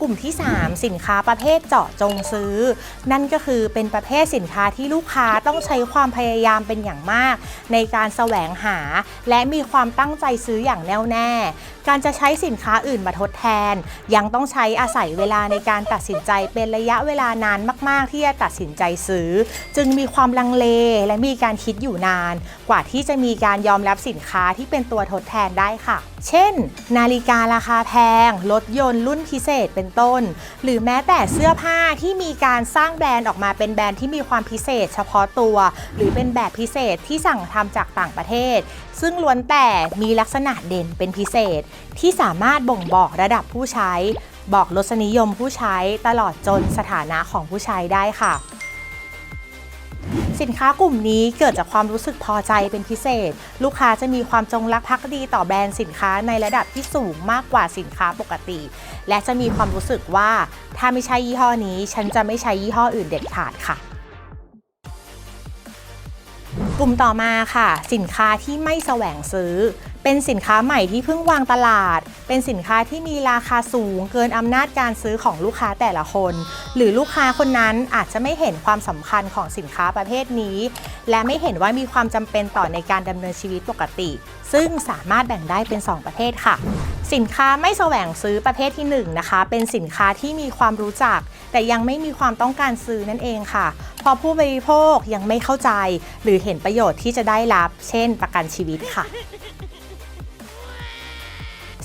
กลุ่มที่ 3 สินค้าประเภทเจาะจงซื้อ นั่นก็คือเป็นประเภทสินค้าที่ลูกค้าต้องใช้ความพยายามเป็นอย่างมาก ในการแสวงหา และมีความตั้งใจซื้ออย่างแน่วแน่การจะใช้สินค้าอื่นมาทดแทน ยังต้องใช้อาศัยเวลาในการตัดสินใจเป็นระยะเวลานานมาก ๆ ที่จะตัดสินใจซื้อ จึงมีความลังเลและมีการคิดอยู่นาน กว่าที่จะมีการยอมรับสินค้าที่เป็นตัวทดแทนได้ค่ะ เช่น นาฬิการาคาแพง รถยนต์รุ่นพิเศษเป็นต้น หรือแม้แต่เสื้อผ้าที่มีการสร้างแบรนด์ออกมาเป็นแบรนด์ที่มีความพิเศษ เฉพาะตัว หรือเป็นแบบพิเศษที่สั่งทำจากต่างประเทศ ซึ่งล้วนแต่มีลักษณะเด่นเป็นพิเศษที่สามารถบ่งบอกระดับผู้ใช้ บอกรสนิยมผู้ใช้ตลอดจนสถานะของผู้ใช้ได้ค่ะ สินค้ากลุ่มนี้เกิดจากความรู้สึกพอใจเป็นพิเศษ ลูกค้าจะมีความจงรักภักดีต่อแบรนด์สินค้าในระดับที่สูงมากกว่าสินค้าปกติ และจะมีความรู้สึกว่า ถ้าไม่ใช่ยี่ห้อนี้ ฉันจะไม่ใช้ยี่ห้ออื่นเด็ดขาดค่ะ กลุ่มต่อมาค่ะ สินค้าที่ไม่แสวงซื้อ เป็นสินค้าใหม่ที่เพิ่งวางตลาด เป็นสินค้าที่มีราคาสูง เกินอำนาจการซื้อของลูกค้าแต่ละคน หรือลูกค้าคนนั้นอาจจะไม่เห็นความสำคัญของสินค้าประเภทนี้ และไม่เห็นว่ามีความจำเป็นต่อในการดำเนินชีวิตปกติ ซึ่งสามารถแบ่งได้เป็น 2 ประเภทค่ะ สินค้าไม่แสวงซื้อประเภทที่1นนะคะ เป็นสินค้าที่มีความรู้จัก แต่ยังไม่มีความต้องการซื้อนั่นเองค่ะเพราะผู้บริโภคยังไม่เข้าใจ หรือเห็นประโยชน์ที่จะได้รับ เช่น ประกันชีวิตค่ะ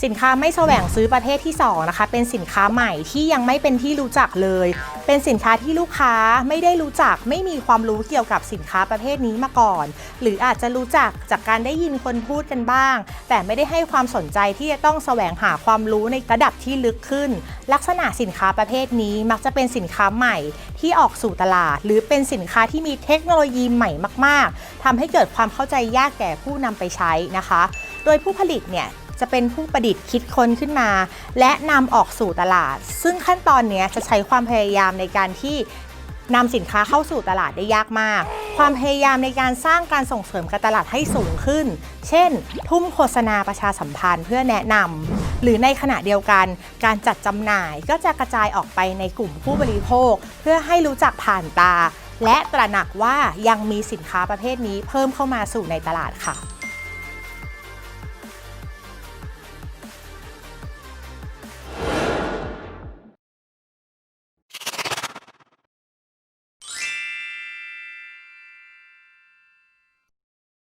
สินค้าไม่แสวงซื้อประเภทที่ 2 นะคะ เป็นสินค้าใหม่ที่ยังไม่เป็นที่รู้จักเลย เป็นสินค้าที่ลูกค้าไม่ได้รู้จัก ไม่มีความรู้เกี่ยวกับสินค้าประเภทนี้มาก่อน หรืออาจจะรู้จักจากการได้ยินคนพูดกันบ้าง แต่ไม่ได้ให้ความสนใจที่จะต้องแสวงหาความรู้ในระดับที่ลึกขึ้น ลักษณะสินค้าประเภทนี้มักจะเป็นสินค้าใหม่ที่ออกสู่ตลาด หรือเป็นสินค้าที่มีเทคโนโลยีใหม่มาก ๆทำให้เกิดความเข้าใจยากแก่ผู้นำไปใช้นะคะ โดยผู้ผลิตเนี่ย จะเป็นผู้ประดิษฐ์คิดค้นขึ้นมา และนำออกสู่ตลาด ซึ่งขั้นตอนนี้จะใช้ความพยายามในการที่นำสินค้าเข้าสู่ตลาดได้ยากมาก ความพยายามในการสร้างการส่งเสริมการตลาดให้สูงขึ้น เช่น ทุ่มโฆษณาประชาสัมพันธ์เพื่อแนะนำ หรือในขณะเดียวกัน การจัดจำหน่ายก็จะกระจายออกไปในกลุ่มผู้บริโภค เพื่อให้รู้จักผ่านตา และตระหนักว่ายังมีสินค้าประเภทนี้เพิ่มเข้ามาสู่ในตลาดค่ะ